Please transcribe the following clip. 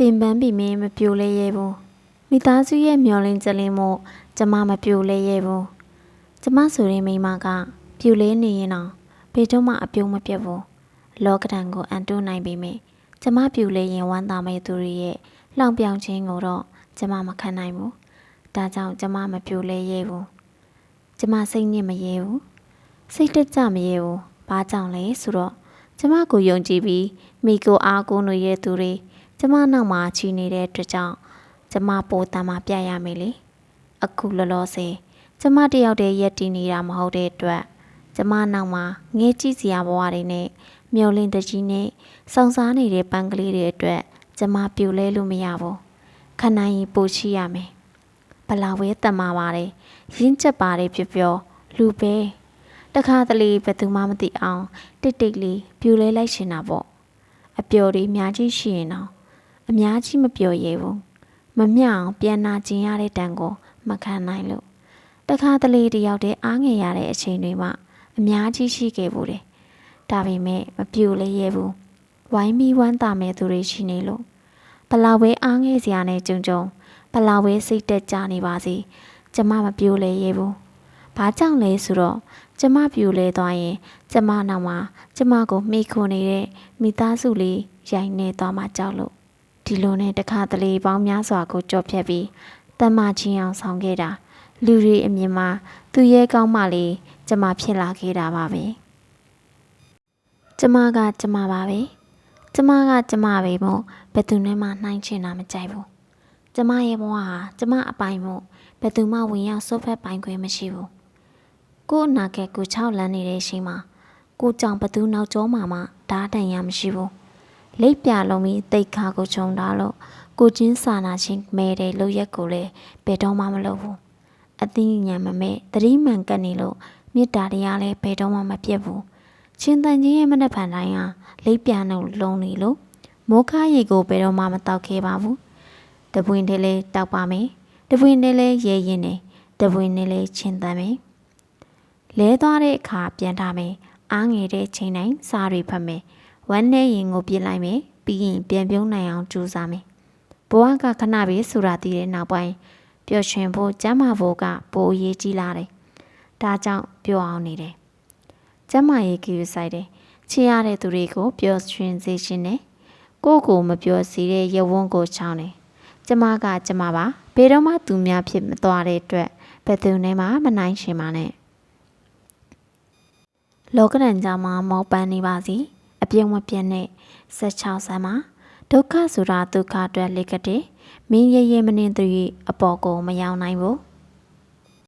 ပင်ပန်းပြီးမင်းမပြိုလဲရဲဘူးမိသားစုရဲ့မျောလင်းကြလင်းမို့ကျမမပြိုလဲရဲဘူးကျမဆိုရင်မိန်းမကပြိုလဲနေရင်တော့ဘယ်တော့မှအပြုံးမပြတ်ဘူးလောကဒဏ်ကိုအန်တုနိုင်ပေမယ့်ကျမပြိုလဲရင်ဝမ်းသာမဲ့သူတွေရဲ့လှောင်ပြောင်ခြင်းကိုတော့ကျမမခံနိုင်ဘူးဒါကြောင့်ကျမမပြိုလဲရဲဘူးကျမစိတ်ညစ်မရဲဘူးစိတ်တက်ကြမရဲဘူးဘာကြောင့်လဲဆိုတော့ကျမကိုယုံကြည်ပြီးမိကိုအားကိုးလို့ရဲသူတွေ ကျမနောက်မှာချီနေတဲ့အတွက်ကြောင့်ကျမပိုတမ်းမပြရမယ်လေအခုလောလောဆယ်ကျမတယောက်တည်းရက်တည်နေတာမဟုတ်တဲ့အတွက်ကျမနောက်မှာငဲကြည့်စရာဘဝတွေနဲ့မျောလင်းတကြီးနဲ့စောင့်စားနေတဲ့ပန်းကလေးတွေအတွက်ကျမပြိုလဲလို့မရဘူးခဏရင်ပို့ရှိရမယ်ဘလာဝဲတမပါတယ်ရင်းချက်ပါတယ်ဖြစ်ပြောလူပဲတခါတလေဘယ်သူမှမသိအောင်တိတ်တိတ်လေးပြိုလဲလိုက်ရှင်တာပေါ့အပျော်တွေအများကြီးရှိရင်တော့ အများကြီးမပျော်ရဲဘူးမမျှအောင်ပြန်နာကျင်ရတဲ့တန်ကိုမခံနိုင်လို့တခါတလေတယောက်တည်းအားငယ်ရတဲ့အချိန်တွေမှာအများကြီးရှိခဲ့ဘူးတယ်ဒါပေမဲ့မပြိုလဲရဲဘူးဝိုင်းမီဝမ်းသာမဲ့သူတွေရှိနေလို့ဘလာဝဲအားငယ်စရာနဲ့ကြုံကြုံဘလာဝဲစိတ်တက်ကြနေပါစေကျမမပြိုလဲရဲဘူးဘာကြောင့်လဲဆိုတော့ကျမပြိုလဲသွားရင် ကျမနောက်မှာကျမကိုမိခိုနေတဲ့မိသားစုလေးရိုက်နေသွားမှကြောက်လို့ ဒီလိုနဲ့တခါတလေပေါင်းများစွာကိုကြော့ဖြတ်ပြီးတမချင်းအောင်ဆောင်ခဲ့တာလူတွေအမြင်မှာသူရဲ့ကောင်းမလေးကျမဖြစ်လာခဲ့တာပါပဲကျမကကျမပါပဲကျမကကျမပဲမို့ဘယ်သူနဲ့မှနှိုင်းချင်တာမကြိုက်ဘူးကျမရဲ့ဘဝဟာကျမအပိုင်မို့ဘယ်သူမှဝင်ရောက်ဆွတ်ဖက်ပိုင်ခွင့်မရှိဘူးကို့အနာကကို၆လန်းနေတဲ့အချိန်မှာကိုကြောင့်ဘသူနောက်ကျောမှာမှဓာတ်တန်ရမရှိဘူး လိပ်ပြလုံးပြီးတိတ်ခါကိုခြုံထားလို့ကိုချင်းစာနာချင်းမဲတဲ့လို့ရက်ကိုလည်းဘယ်တော့မှမလုပ်ဘူးအသိဉာဏ်မမဲ့သတိမှန်ကပ်နေလို့မေတ္တာတရားလည်းဘယ်တော့မှမပြတ်ဘူးချင်းတန်ကြီးရဲ့မနှက်ဖန်တိုင်းဟာလိပ်ပြနှုတ်လုံးနေလို့မိုးခါရီကိုဘယ်တော့မှမတောက်ခဲ့ပါဘူးတပွင့်တည်းလေးတောက်ပါမယ်တပွင့်တည်းလေးရဲရင်နေတပွင့်တည်းလေးချင်းတန်မယ်လဲသွားတဲ့အခါပြန်ထားမယ်အားငယ်တဲ့ချိန်တိုင်းစားတွေဖတ်မယ် ဝမ်းနဲ့ရင်ကိုပြစ်လိုက်မယ်ပြီးရင်ပြန်ပြုံးနိုင်အောင်ကြိုးစားမယ်ဘဝကခဏပဲဆိုတာတည်တဲ့နောက်ပိုင်းပျော်ရွှင်ဖို့ကျမ်းမာဖို့ကပိုအရေးကြီးလာတယ်ဒါကြောင့်ပျော်အောင်နေတယ်ကျမ်းမာရေးကြည့်ဆိုင်တယ်ချစ်ရတဲ့သူတွေကိုပျော်ရွှင်စေခြင်းနဲ့ကိုယ့်ကိုမပျော်စေတဲ့ရဝန်းကိုချောင်းတယ်ကျမကကျမပါဘယ်တော့မှသူများဖြစ်မသွားတဲ့အတွက်ဘယ်သူနဲ့မှမနိုင်ရှင်ပါနဲ့လောကရန်ကြမှာမောပန်းနေပါစီ အပြုံးမပြတ်နဲ့16ဆမ်းမှာဒုက္ခဆိုတာဒုက္ခအတွက်လက်ကတဲ့မင်းရဲရဲမနှင်းသူ၏အပေါ်ကိုမရောက်နိုင်ဘူး